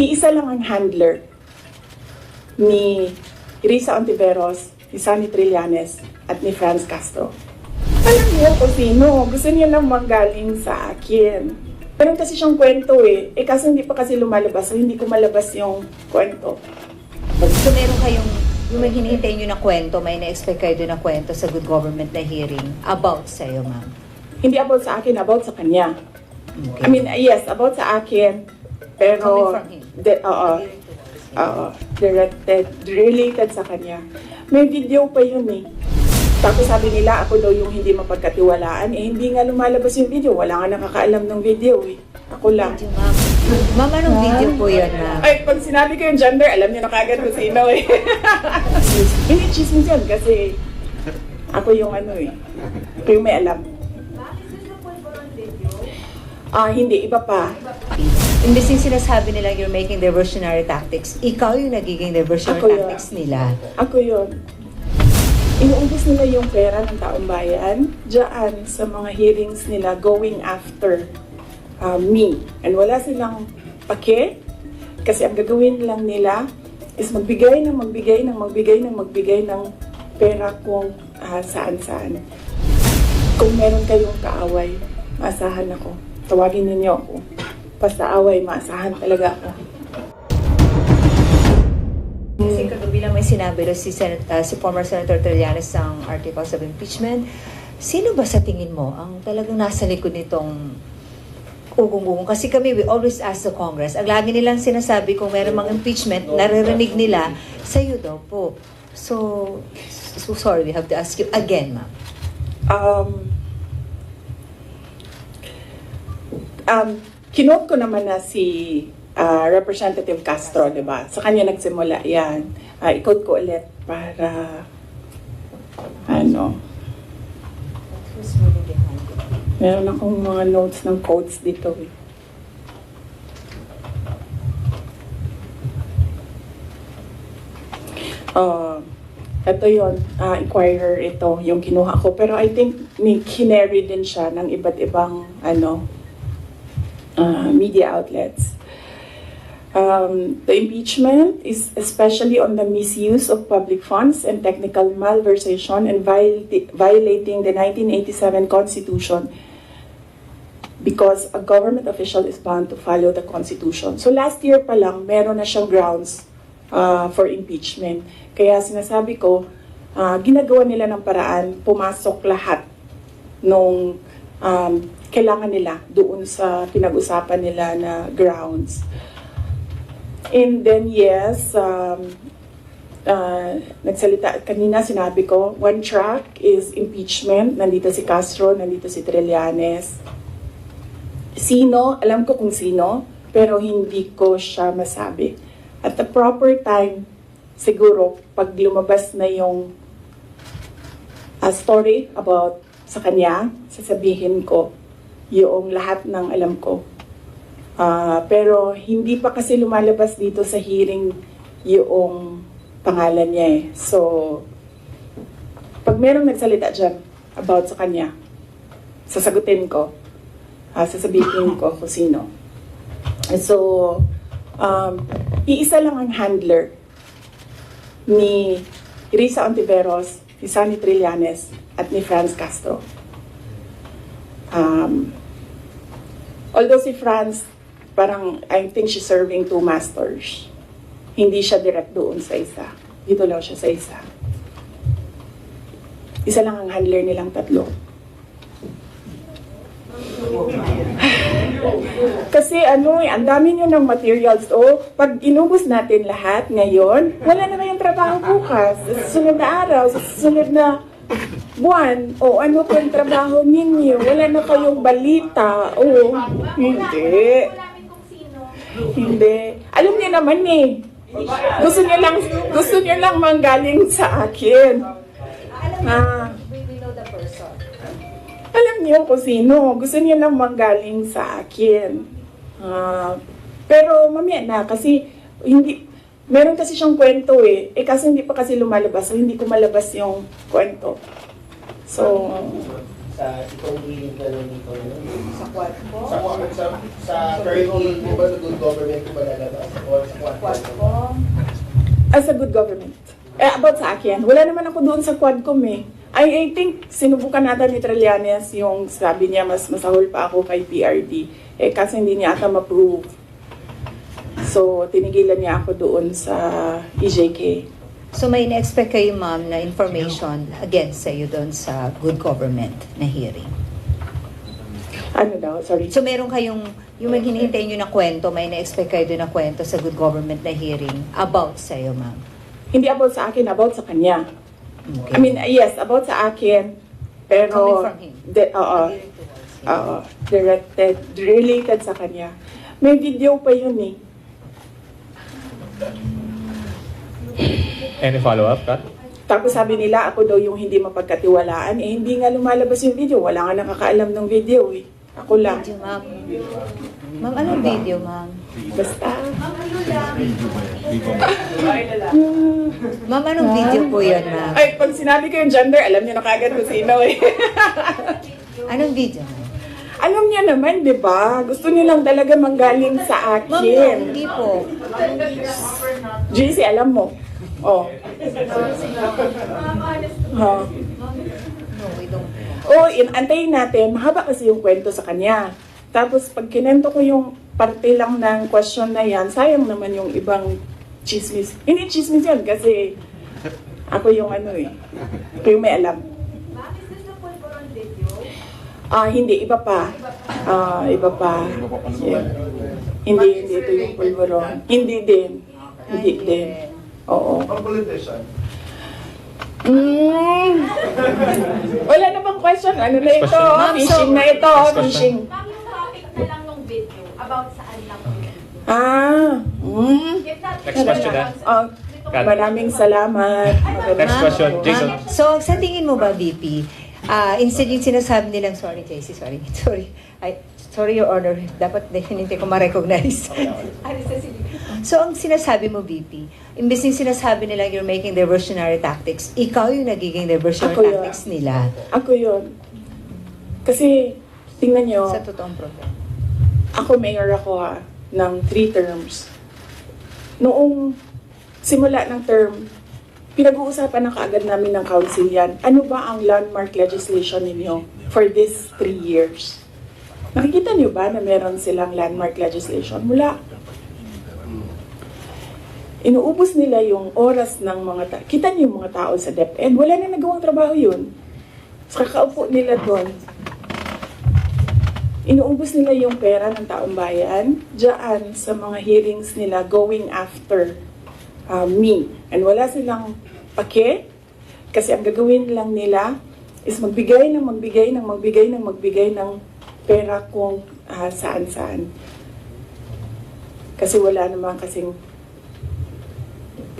Iisa lang ang handler ni Risa Ontiveros, ni Sunny Trillanes, at ni Franz Castro. Alam niyo kung sino. Gusto niya lang manggaling sa akin. Meron kasi siyang kwento eh. Eh kasi hindi pa kasi lumalabas, so hindi ko malabas yung kwento. So meron kayong, yung may hinihintay nyo na kwento, may na-expect kayo doon na kwento sa good government na hearing about sa'yo, ma'am. Hindi about sa akin, about sa kanya. Okay. I mean, yes, about sa akin. Pero, Coming from him. De- oo, oo, directed, related sa kanya. May video pa yun eh. Tapos sabi nila, ako daw yung hindi mapagkatiwalaan. Eh, hindi nga lumalabas yung video. Wala nga nakakaalam ng video eh. Ako lang. Ma'am. Anong video po yun, ma'am? Ay, pag sinabi ko yung gender, alam niyo na kagad kung sino eh. Hindi chismis yan kasi ako yung ano eh. Ako yung may alam. Ah, hindi. Iba pa. Imbes yung sinasabi nila you're making diversionary tactics, ikaw yung nagiging diversionary Ako yun. tactics nila. Ako yun. Inuubos nila yung pera ng taong bayan dyan sa mga hearings nila going after uh, me. And wala silang pake kasi ang gagawin lang nila is magbigay ng magbigay ng magbigay ng magbigay ng pera kung ah, saan-saan. Kung meron kayong kaaway, maasahan ako. Tawagin ninyo ako. Basta away, maasahan talaga ako. Kasi kagabi lang may sinabi doon si, Sen- uh, si former Senator Trillanes ng articles of impeachment. Sino ba sa tingin mo ang talagang nasa likod nitong ugong-ugong? Kasi kami, we always ask the Congress. Ang lagi nilang sinasabi kung meron mang impeachment, naririnig nila, sa'yo daw po. So, so sorry, we have to ask you again, ma'am. um, um, kinote ko naman na si ah, Representative Castro, di ba? Sa kanya nagsimula yan. Uh, i-quote ko ulit para ano, meron akong mga notes ng quotes dito. Eh. Uh, ito yon uh, Inquirer ito, yung kinuha ko. Pero I think ni kinary din siya ng iba't ibang ano, uh, media outlets. Um, the impeachment is especially on the misuse of public funds and technical malversation and viol- violating the 1987 Constitution because a government official is bound to follow the Constitution. So last year pa lang, meron na siyang grounds uh, for impeachment. Kaya sinasabi ko, uh, ginagawa nila ng paraan, pumasok lahat nung um, kailangan nila doon sa pinag-usapan nila na grounds. And then yes, um, uh, nagsalita, kanina sinabi ko, one track is impeachment. Nandito si Castro, nandito si Trillanes. Sino, alam ko kung sino, pero hindi ko siya masabi. At the proper time, siguro, pag lumabas na yung uh, story about sa kanya, sasabihin ko yung lahat ng alam ko. Ah, pero hindi pa kasi lumalabas dito sa hearing yung pangalan niya eh. So, pag merong nagsalita dyan about sa kanya, sasagutin ko. Ah, sasabihin ko kung sino. So, um, iisa lang ang handler ni Risa Ontiveros, ni Sunny Trillanes, at ni Franz Castro. Um, although si Franz, parang I think she's serving two masters. Hindi siya direct doon sa isa. Dito lang siya sa isa. Isa lang ang handler nilang tatlo. Kasi ano eh, ang dami nyo ng materials. O, pag inubos natin lahat ngayon, wala na kayong trabaho bukas. Sa susunod na araw, sa susunod na buwan, o ano po yung trabaho ninyo? Wala na kayong balita. O, hindi. Hindi. Alam niyo naman eh. Gusto niyo lang, gusto niyo lang manggaling sa akin. Ah. Alam niyo kung sino. Gusto niya lang manggaling sa akin. Ah, pero mamaya na kasi hindi meron kasi siyang kwento eh. Eh kasi hindi pa kasi lumalabas so hindi ko malabas yung kwento. So, sa itong hearing na lang dito na Sa kwad po? sa sa sa third hearing po ba sa good government po ba lalabas or As a good government. Eh, about sa akin, wala naman ako doon sa Quadcom eh. I, I think sinubukan natin ni Trillanes yung sabi niya mas masahol pa ako kay PRD. Eh kasi hindi niya ata ma-prove. So, tinigilan niya ako doon sa EJK. So may na-expect kayo ma'am na information against sa'yo doon sa good government na hearing. Ano daw? Sorry. So meron kayong, yung may hinihintay nyo na kwento, may na-expect kayo doon na kwento sa good government na hearing about sa'yo ma'am. Hindi about sa akin, about sa kanya. Okay. I mean, yes, about sa akin. Pero, Coming from him. De- oo. Oo. Directed, related sa kanya. May video pa yun eh. Any follow-up, Kat? Tapos sabi nila, ako daw yung hindi mapagkatiwalaan. Eh, hindi nga lumalabas yung video. Wala nga nakakaalam ng video eh. Ako lang. Video ma'am. Ma'am, anong video ma'am? Basta. Ma'am, anong video po yun ma'am? Ay, pag sinabi ko yung gender, alam niyo na kagad kung sino eh. Anong video ma'am? alam niya naman, di ba? Gusto niyo lang talaga manggaling sa Ma'am, no, akin. hindi po. JC, alam mo. Oh. Ha. No, we don't. Oo, in, antayin natin. Mahaba kasi yung kwento sa kanya. Tapos pag kinento ko yung parte lang ng question na yan, sayang naman yung ibang chismis. Hindi chismis yan kasi ako yung ano eh. Ako yung may alam. Ah, hindi. Iba pa. Ah, iba pa. Yeah. Hindi, hindi ito yung pulveron. Hindi din. Hindi din. Oo. Mm. Wala na bang question? Ano na ito? Ma'am, so- Fishing na ito. Next question. Fishing. Ma'am, yung topic na lang ng video, about saan lang po yun? Ah. Mm. If not, Next question, ah. Oh, maraming salamat. Next question, Jason. Ma'am, so, sa tingin mo ba, VP, ah instead yung sinasabi nilang, sorry, JC, sorry, sorry, I, sorry, Your Honor, dapat hindi ko ma-recognize. ano sa sige? So, ang sinasabi mo, VP, imbes yung sinasabi nila you're making diversionary tactics, ikaw yung nagiging diversionary Ako yun. tactics nila Ako yun. Kasi, tingnan nyo, sa totoong problema. ako mayor ako ha, ng three terms. Noong simula ng term, pinag-uusapan na kaagad namin ng council yan. Ano ba ang landmark legislation ninyo for this three years? Nakikita niyo ba na meron silang landmark legislation? Mula. Inuubos nila yung oras ng mga tao. Kita niyo yung mga tao sa DepEd. Wala na nagawang trabaho yun. Sa kakaupo nila doon, inuubos nila yung pera ng taong bayan dyan sa mga hearings nila going after uh, me. And wala silang pake kasi ang gagawin lang nila is magbigay ng magbigay ng magbigay ng magbigay ng pera kung ah, saan-saan. Kasi wala naman kasing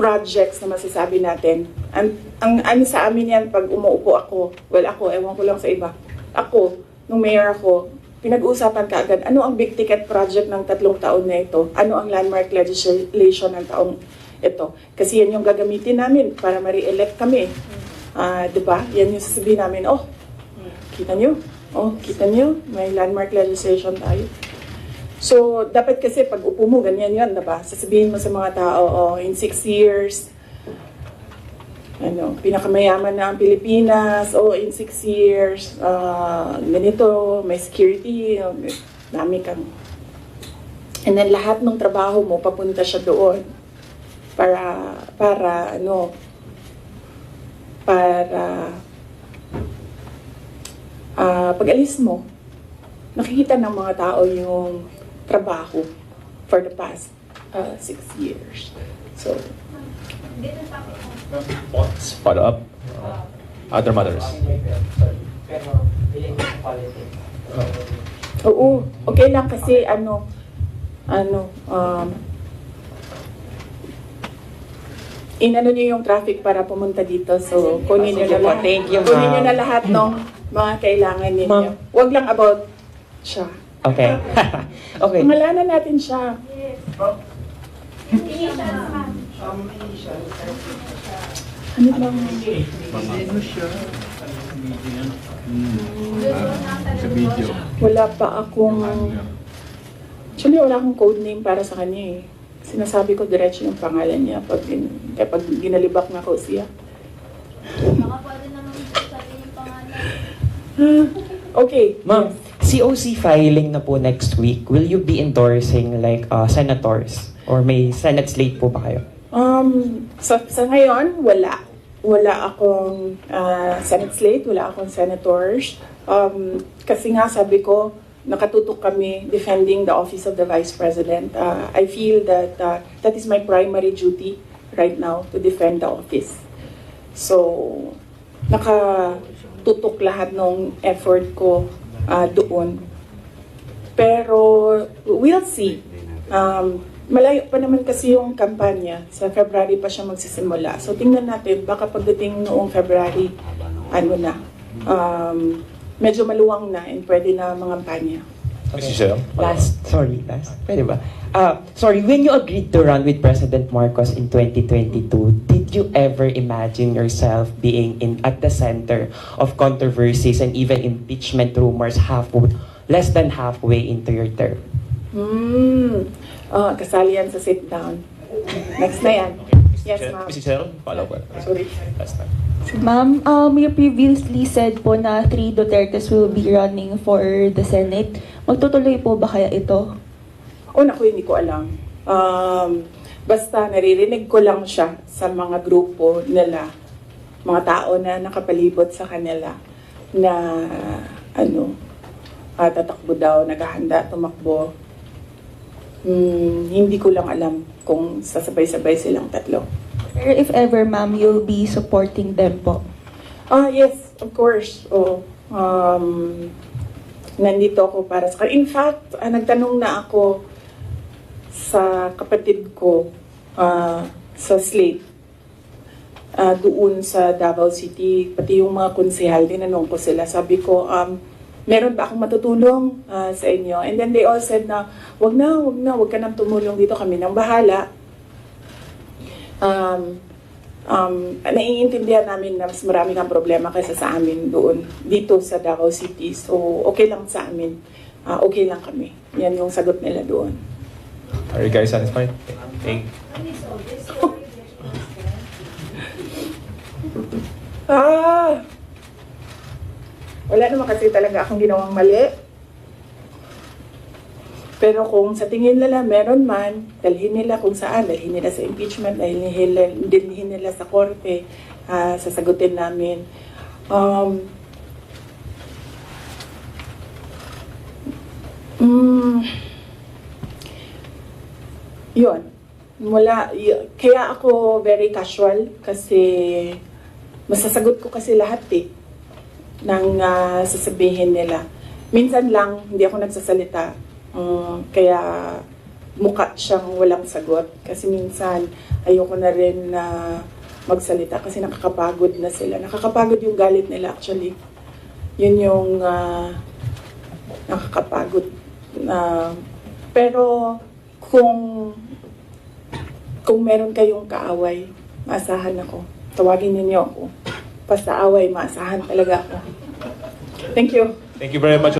projects na masasabi natin. Ang, ang ano sa amin yan pag umuupo ako, well ako, ewan ko lang sa iba. Ako, nung mayor ako, pinag-uusapan ka agad, ano ang big ticket project ng tatlong taon na ito? Ano ang landmark legislation ng taong ito? Kasi yan yung gagamitin namin para ma-re-elect kami. 'di ba? Yan yung sasabihin namin, oh, kita nyo? Oh, kita nyo? May landmark legislation tayo. So, dapat kasi pag upo mo, ganyan yun, diba? Sasabihin mo sa mga tao, oh, in six years, ano, pinakamayaman na ang Pilipinas, oh, in six years, ah, ganito, may security, oh, may- dami kang... And then lahat ng trabaho mo, papunta siya doon para, para, ano, para, ah, pag alis mo, nakikita ng mga tao yung trabaho for the past uh, six years. So, What's follow-up? Uh, other politics. oo, okay lang kasi ano, ano, um, inano niyo yung traffic para pumunta dito. So, kunin niyo na lahat. Thank you, Kunin niyo na lahat ng mga kailangan ninyo. Ma'am. Huwag lang about siya. Okay. okay. Pangalanan natin siya. Ma'am. Ano bang... Sa video. Wala pa akong... Actually, wala akong code name para sa kanya eh. Sinasabi ko diretso yung pangalan niya pag, gin- kapag ginalibak na ko siya. Baka pwede naman sabihin yung pangalan. Okay. Ma'am, COC filing na po next week. Will you be endorsing like uh, senators? Or may Senate slate po ba kayo? Um, sa, sa ngayon, wala. Wala akong ah, Senate slate, wala akong senators. Um, kasi nga sabi ko, nakatutok kami defending the office of the Vice President. Ah, I feel that ah, that is my primary duty right now to defend the office. So, nakatutok lahat ng effort ko ah, doon. Pero, we'll see. Um, malayo pa naman kasi yung kampanya. Sa February pa siya magsisimula. So, tingnan natin. Baka pagdating noong February, ano na, um, medyo maluwang na and pwede na mangampanya. Up. Last, sorry, last. Pwede ba? Uh, sorry, when you agreed to run with President Marcos in 2022, did you ever imagine yourself being in at the center of controversies and even impeachment rumors half less than halfway into your term? Hmm. Ah, kasali yan sa sit down. Next na yan. Yes, ma'am. Mrs. Shell, follow up. Sorry. Last time. Ma'am, um, you previously said po na three Dutertes will be running for the Senate. Magtutuloy po ba kaya ito? Una ko, hindi ko alam. Um, basta naririnig ko lang siya sa mga grupo nila, mga tao na nakapalibot sa kanila na ano, ah, tatakbo daw, naghahanda, tumakbo. Hmm, hindi ko lang alam kung sasabay-sabay silang tatlo. Pero if ever, ma'am, you'll be supporting them po. Ah, yes, of course. Oh, um, nandito ako para sa In fact, ah, nagtanong na ako sa kapatid ko ah, sa Slate ah, doon sa Davao City, pati yung mga konsehal, tinanong ko sila. Sabi ko, um, meron ba akong matutulong ah, sa inyo? And then they all said na, wag na, wag na, wag ka nang tumulong dito, kami nang bahala. Um, um, naiintindihan namin na mas marami kang problema kaysa sa amin doon, dito sa Davao City. So, okay lang sa amin. Ah, okay lang kami. Yan yung sagot nila doon. Are you guys satisfied? Thank Ah! Wala naman kasi talaga akong ginawang mali. Pero kung sa tingin nila meron man, dalhin nila kung saan, dalhin nila sa impeachment, dalhin nila, dalhin nila sa korte, ah, sasagutin namin. Um, mm, yun. Wala, y- kaya ako very casual kasi masasagot ko kasi lahat eh ng ah, sasabihin nila. Minsan lang, hindi ako nagsasalita. Mm, kaya mukha siyang walang sagot. Kasi minsan, ayoko na rin na magsalita kasi nakakapagod na sila. Nakakapagod yung galit nila actually. Yun yung ah, nakakapagod. na pero kung kung meron kayong kaaway, maasahan ako. Tawagin niyo ako. Basta away, maasahan talaga ako. Thank you. Thank you very much.